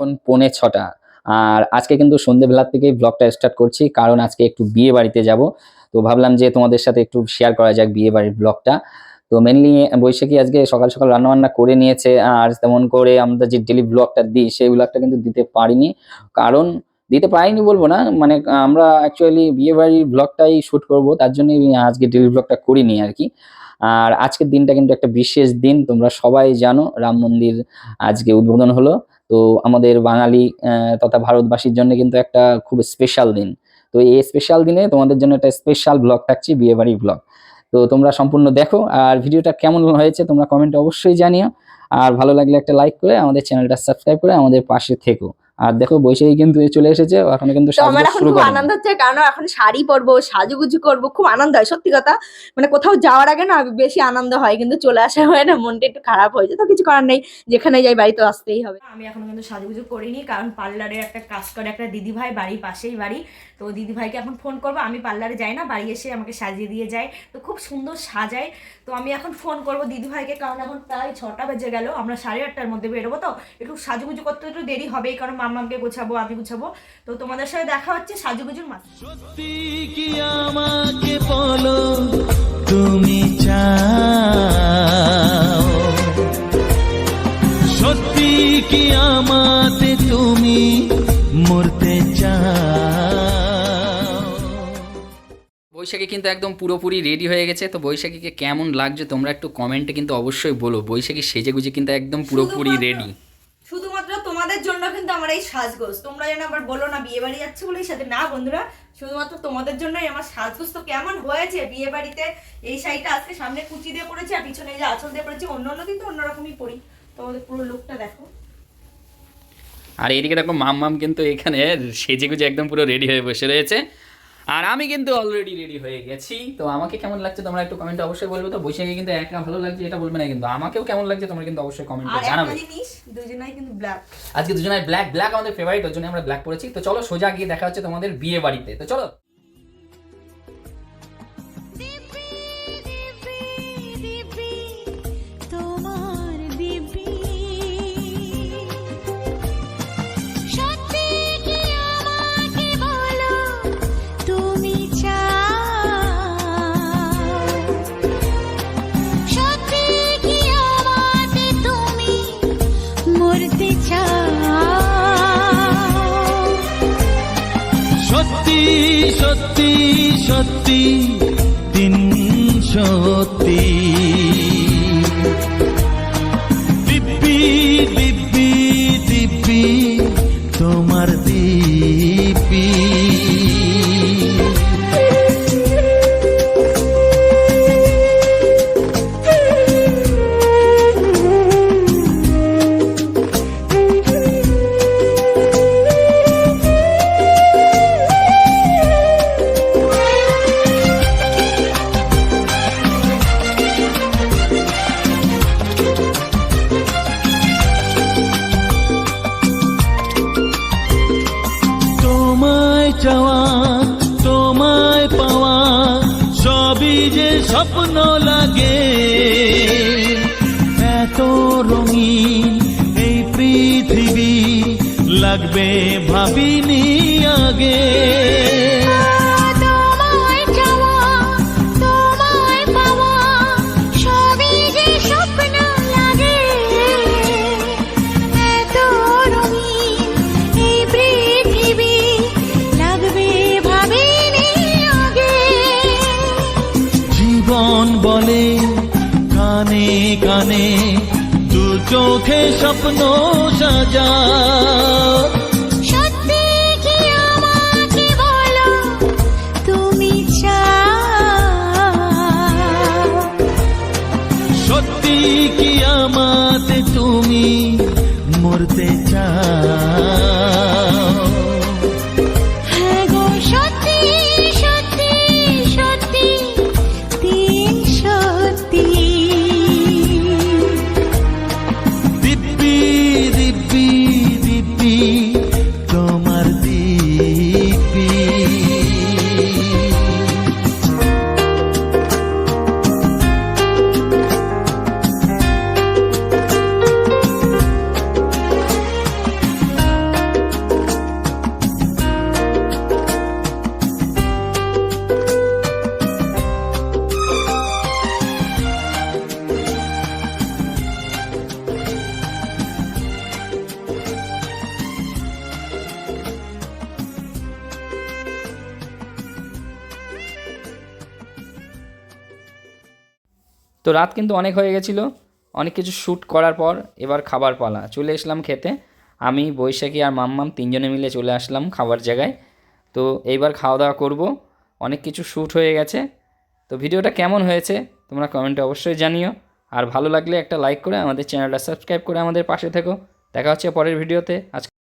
এখন পৌনে ছটা। আর আজকে কিন্তু সন্ধেবেলার থেকেই ব্লগটা স্টার্ট করছি, কারণ আজকে একটু বিয়ে বাড়িতে যাব। তো ভাবলাম যে তোমাদের সাথে একটু শেয়ার করা যাক বিয়ে বাড়ির ব্লগটা তো মেনলি বৈশাখী আজকে সকাল সকাল রান্নাবান্না করে নিয়েছে, আর তেমন করে আমরা যে ডেলি ব্লগটা দিই, সেই ব্লগটা কিন্তু দিতে পারিনি। কারণ দিতে পারিনি বলব না মানে আমরা অ্যাকচুয়ালি বিয়ে বাড়ির ব্লগটাই শ্যুট করব, তার জন্যই আজকে ডেলি ব্লগটা করিনি আর কি। আর আজকের দিনটা কিন্তু একটা বিশেষ দিন, তোমরা সবাই জানো, রাম মন্দির আজকে উদ্বোধন হলো। তো আমাদের বাঙালি তথা ভারতবাসীর জন্য কিন্তু একটা খুব স্পেশাল দিন। তো এই স্পেশাল দিনে তোমাদের জন্য একটা স্পেশাল ব্লগ থাকছে বিয়ে বাড়ির ব্লগ তো তোমরা সম্পূর্ণ দেখো, আর ভিডিওটা কেমন হয়েছে তোমরা কমেন্টে অবশ্যই জানিও। আর ভালো লাগলে একটা লাইক করে আমাদের চ্যানেলটা সাবস্ক্রাইব করে আমাদের পাশে থেকো। আর দেখো বৈশাখী কিন্তু চলে এসেছে এখন কিন্তু আমার এখন খুব আনন্দ হচ্ছে কারণ এখন শাড়ি পরবো সাজুগুজু করব খুব আনন্দ হয় সত্যি কথা। মানে কোথাও যাওয়ার আগে না বেশি আনন্দ হয় কিন্তু চলে আসা হয় না মনটা একটু খারাপ হয়ে যায় তো কিছু করার নেই যেখানে যাই বাড়ি তো আসতেই হবে। আমি এখন কিন্তু সাজুগুজু করিনি কারণ পার্লারে একটা কাজ করে একটা দিদি ভাই বাড়ির পাশেই বাড়ি। তো দিদি ভাইকে এখন ফোন করব আমি পার্লারে যাই না বাড়ি এসে আমাকে সাজিয়ে দিয়ে যায়। তো খুব সুন্দর সাজায় তো আমি এখন ফোন করব দিদি ভাইকে কারণ এখন প্রায় ছটা বেজে গেল আমরা সাড়ে আটটার মধ্যে বেরোবো তো একটু সাজুগুজু করতে একটু দেরি হবেই কারণ মাম্মামকে গোছাবো আমি গুছাবো। তো তোমাদের সাথে দেখা হচ্ছে সাজুগুজুর মাঝে। সত্যি কি আমাকে বলো তুমি চাও? সত্যি কি আমাতে তুমি মরতে চাও? বৈশাখী কিন্তু একদম পুরোপুরি রেডি হয়ে গেছে। তো বৈশাখীকে কেমন লাগছে তোমরা একটু কমেন্টে কিন্তু অবশ্যই বলো। বৈশাখী সেজে গুজে কিন্তু একদম পুরোপুরি রেডি শুধুমাত্র তোমাদের জন্য কিন্তু আমার এই সাজগোজ। তোমরা যেন আবার বলো না, বিয়ে বাড়ি যাচ্ছে বলে এই সাথে না বন্ধুরা, শুধুমাত্র তোমাদের জন্যই আমার সাজগোজ তো কেমন হয়েছে। বিয়ে বাড়িতে এই শাড়িটা আজকে সামনে কুচি দিয়ে পড়েছে আর পিছনে যে আঁচল দিয়ে পড়েছে অন্য অন্য কিন্তু অন্যরকমই পড়ি তোমাদের পুরো লুকটা দেখো। আর এদিকে দেখো মাম মাম কিন্তু এখানে সেজে গুজে একদম পুরো রেডি হয়ে বসে রয়েছে। আর আমি কিন্তু অলরেডি রেডি হয়ে গেছি। তো আমাকে কেমন লাগছে তোমরা একটু কমেন্ট অবশ্যই বলবে। তো বৈশাখে কিন্তু একা ভালো লাগছে এটা বলবে না কিন্তু। আমাকেও কেমন লাগছে তোমরা কিন্তু অবশ্যই কমেন্ট জানাবে। দুজনাই কিন্তু ব্ল্যাক আজকে দুজনের ব্ল্যাক ব্ল্যাক আমাদের ফেভারিট ওর জন্য আমরা ব্ল্যাক পড়েছি। তো চলো সোজা গিয়ে দেখা হচ্ছে তোমাদের বিয়ে বাড়িতে। তো চলো। সত্যি সত্যি সত্যি তিন। সত্যি চাওয়া তোমায় পাওয়া সবই যে স্বপ্ন লাগে। এত রঙিন এই পৃথিবী লাগবে ভাবিনি আগে। কানে দু চোখে স্বপ্ন সাজা। সত্যি কি আমাতে তুমি মরতে চাও? তো রাত কিন্তু অনেক হয়ে গেছিল। অনেক কিছু শ্যুট করার পর এবার খাবার পালা। চলে এসলাম খেতে। আমি, বৈশাখী আর মাম্মাম তিনজনে মিলে চলে আসলাম খাবার জায়গায়। তো এইবার খাওয়া দাওয়া করব। অনেক কিছু শ্যুট হয়ে গেছে। তো ভিডিওটা কেমন হয়েছে তোমরা কমেন্টে অবশ্যই জানিও। আর ভালো লাগলে একটা লাইক করে আমাদের চ্যানেলটা সাবস্ক্রাইব করে আমাদের পাশে থেকো। দেখা হচ্ছে পরের ভিডিওতে। আজকে